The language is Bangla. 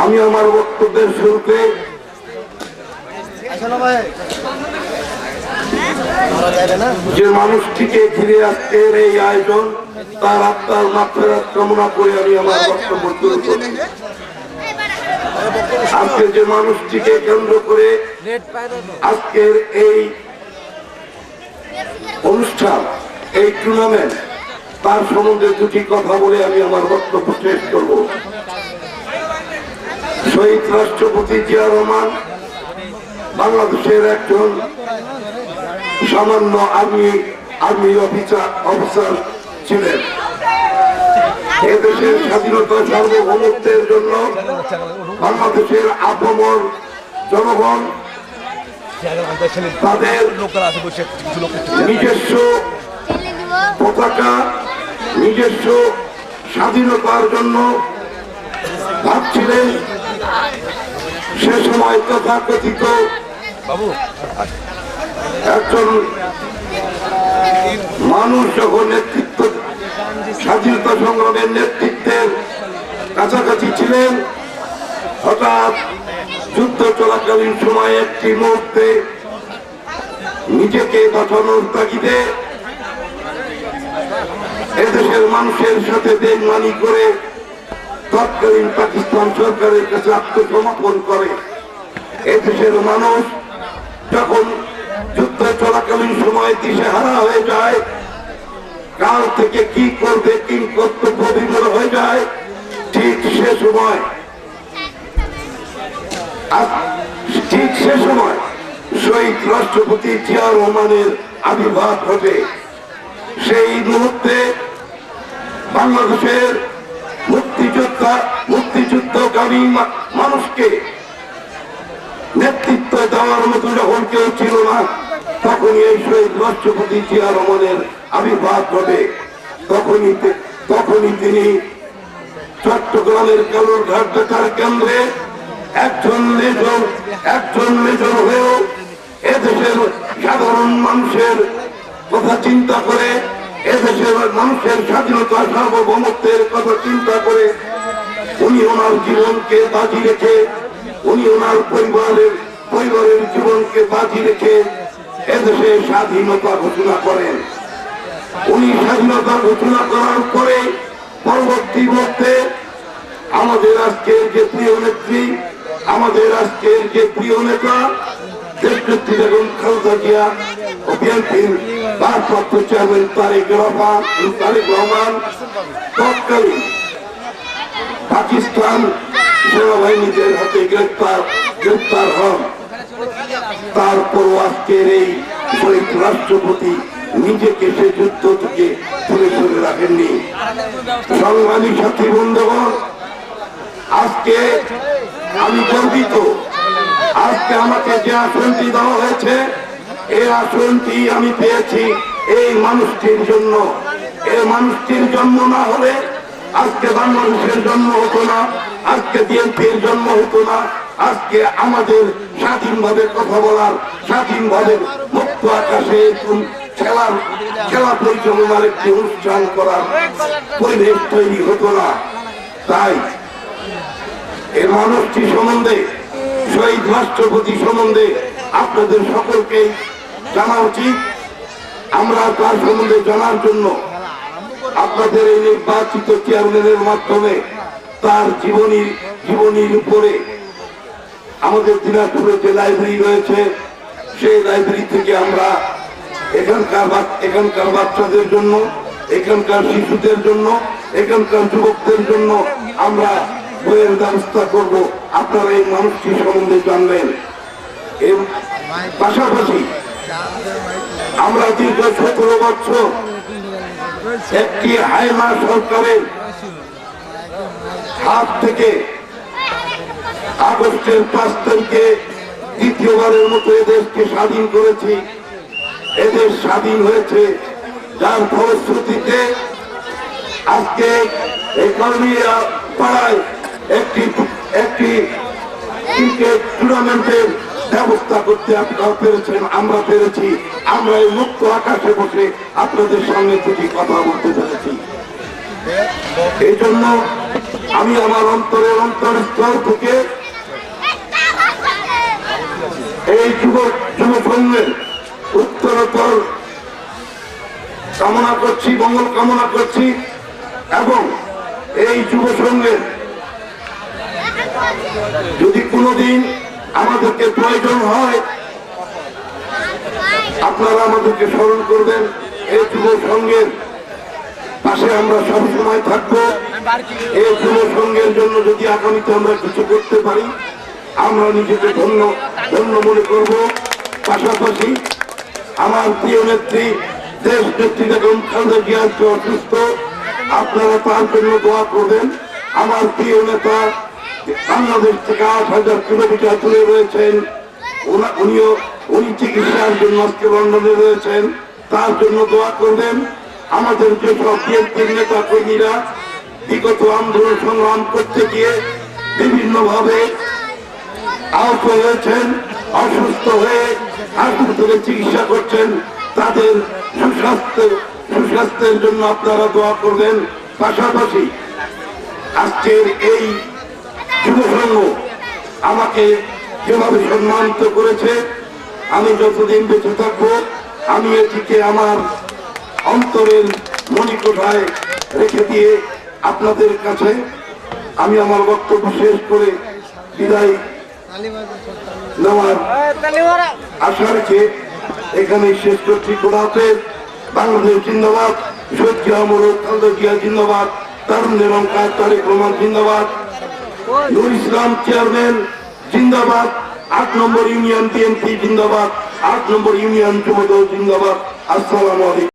আমি আমার বক্তব্যের শুরুতে যে মানুষটিকে ঘিরে আজকের এই আয়োজন তার আত্মার মাত্রার কামনা করে আমি আমার বক্তব্য শুরু করছি। আজকে যে মানুষটিকে কেন্দ্র করে আজকের এই অনুষ্ঠান এই টুর্নামেন্ট তার সম্বন্ধে দুটি কথা বলে আমি আমার বক্তব্য শেষ করব। শহীদ রাষ্ট্রপতি জিয়া রহমান বাংলাদেশের একজন সামান্য আর্মি আর্মি অফিসার অফিসার ছিলেন। এদেশের স্বাধীনতা সার্বভৌমত্বের জন্য বাংলাদেশের আপমর জনগণ তাদের নিজস্ব পতাকা, নিজস্ব স্বাধীনতার জন্য ভাবছিলেন। সে সময় তথাকথিত বাবু একজন মানুষ যখন নেতৃত্ব স্বাধীনতা সংগ্রামের নেতৃত্বের কাছাকাছি ছিলেন হঠাৎ যুদ্ধ চলাকালীন সময় একটি মুহূর্তে নিজেকে বাঁচানোর তাগিদে এদেশের মানুষের সাথে বেমানি করে তৎকালীন পাকিস্তান সরকারের কাছে আত্মসমর্পণ করে। এদেশের মানুষ যখন যুদ্ধ চলাকালীন সময় দিশে হারা হয়ে যায় কাল থেকে কি করবে কি কর্তব্য বিমূল হয়ে যায়, ঠিক সে সময় ঠিক সে সময় শহীদ রাষ্ট্রপতি জিয়া রহমানের আবির্ভাব ঘটে। সেই মুহূর্তে বাংলাদেশের মুক্তিযুদ্ধকামী মানুষকে নেতৃত্ব দেওয়ার মতো যখন কেউ ছিল না, তখনই এই শহীদ রাষ্ট্রপতি জিয়া রহমানের আবির্ভাব ঘটে তখনই তখনই তিনি চট্টগ্রামের কালুরঘাট বেতার কেন্দ্রে একজন মেজর একজন মেজর হয়েও এদেশের সাধারণ মানুষের কথা চিন্তা করে, এদেশের মানুষের স্বাধীনতা সার্বভৌমত্বের কথা চিন্তা করে উনি ওনার জীবনকে বাজি রেখে, উনি ওনার পরিবারের পরিবারের জীবনকে বাজি রেখে এদেশে স্বাধীনতা ঘোষণা করেন। উনি স্বাধীনতা ঘোষণা করার পরে পরবর্তী মধ্যে আমাদের আজকের যে প্রিয় নেত্রী, আমাদের আজকের যে প্রিয় নেতা, দেশনেত্রী বেগম খালেদা জিয়া ও বিএনপির ভারপ্রাপ্ত চেয়ারম্যান তারেক রহমান তারেক রহমান, তৎকালীন পাকিস্তান সেনাবাহিনীদের হাতে গ্রেপ্তার গ্রেপ্তার হন। তারপর আজকের এই শহীদ রাষ্ট্রপতি নিজেকে সে যুদ্ধ থেকে তুলে সরে রাখেননি। সংগ্রামী সাথী, বন্ধুগণ, আজকে আমি গর্বিত। আজকে আমাকে যে আসনটি দেওয়া হয়েছে, এই আসনটি আমি পেয়েছি এই মানুষটির জন্য। এই মানুষটির জন্ম না হলে আজকে বাংলাদেশের জন্ম হতো না, আজকে বিএনপির জন্ম হতো না, আজকে আমাদের স্বাধীনভাবে কথা বলার, স্বাধীনভাবে মুক্ত আকাশে খেলার, খেলা পরিচালনার একটি অনুষ্ঠান করার পরিবেশ তৈরি হতো না। তাই এই মানুষটি সম্বন্ধে, শহীদ রাষ্ট্রপতি সম্বন্ধে আপনাদের সকলকে জানা উচিত। আমরা তার সম্বন্ধে জানার জন্য আপনাদের এই নির্বাচিত চেয়ারম্যানের মাধ্যমে তার জীবনী, জীবনীর উপরে আমাদের দিনাজপুরে যে লাইব্রেরি রয়েছে, সেই লাইব্রেরি থেকে আমরা এখানকার এখানকার বাচ্চাদের জন্য, এখানকার শিশুদের জন্য, এখানকার যুবকদের জন্য আমরা বইয়ের ব্যবস্থা করব। আপনারা এই মানুষটি সম্বন্ধে জানবেন। এর পাশাপাশি আমরা দীর্ঘ সতেরো বছর একটি হাইমা সরকারের হাত থেকে আগস্টের পাঁচ তারিখে দ্বিতীয়বারের মতো এদেশকে স্বাধীন করেছি। এদেশ স্বাধীন হয়েছে যার ফলশ্রুতিতে আজকে কর্মীরা পাড়ায় একটি একটি ক্রিকেট টুর্নামেন্টের ব্যবস্থা করতে আপনারা পেরেছেন, আমরা পেরেছি। আমরা এই মুক্ত আকাশে বসে আপনাদের সঙ্গে দুটি কথা বলতে পেরেছি। এই জন্য আমি আমার অন্তরের অন্তরস্থল থেকে এই যুব যুব সংঘের উত্তরোত্তর কামনা করছি, মঙ্গল কামনা করছি এবং এই যুব সংঘের যদি কোনোদিন আমাদেরকে প্রয়োজন হয়, আপনারা আমাদেরকে স্মরণ করবেন এই যুব সংঘের পাশে আমরা সব সময় থাকব। এই যুব সংঘের জন্য যদি আগামীতে আমরা কিছু করতে পারি, আমরা নিজেকে ধন্য ধন্য মনে করব। পাশাপাশি আমার প্রিয় নেত্রী, দেশ নেত্রী বেগম খালেদা জিয়া অসুস্থ। আপনারা তার জন্য দোয়া করবেন। আমার প্রিয় নেতা বাংলাদেশ থেকে আট হাজার কিলোমিটার দূরে রয়েছেন। উনিও উনি চিকিৎসার জন্য আজকে লন্ডনে রয়েছেন। তার জন্য দোয়া করবেন। আমাদের যেসব বিএনপির নেতা কর্মীরা বিগত আন্দোলন সংগ্রাম করতে গিয়ে বিভিন্নভাবে আহত হয়েছেন, অসুস্থ হয়ে হাসপাতালে চিকিৎসা করছেন। তাদের সুস্বাস্থ্য সুস্বাস্থ্যের জন্য আপনারা দোয়া করবেন। পাশাপাশি আজকের এই আমাকে যেভাবে সম্মানিত করেছে, আমি যতদিন বেঁচে থাকব, আমি এটিকে আমার অন্তরের মণিকোঠায় রেখে দিয়ে আপনাদের কাছে আমি আমার বক্তব্য শেষ করে বিদায় নেওয়ার আশা রেখে এখানে শেষ করছি। খোলাফেজ বাংলাদেশ জিন্দাবাদ। শহীদ জিয়া মোরক জিন্দাবাদ। তরুণ কাজ তারেক রহমান জিন্দাবাদ। ইসলাম চেয়ারম্যান জিন্দাবাদ। আট নম্বর ইউনিয়ন বিএনপি জিন্দাবাদ। আট নম্বর ইউনিয়ন যুবদল জিন্দাবাদ। আসসালামু আলাইকুম।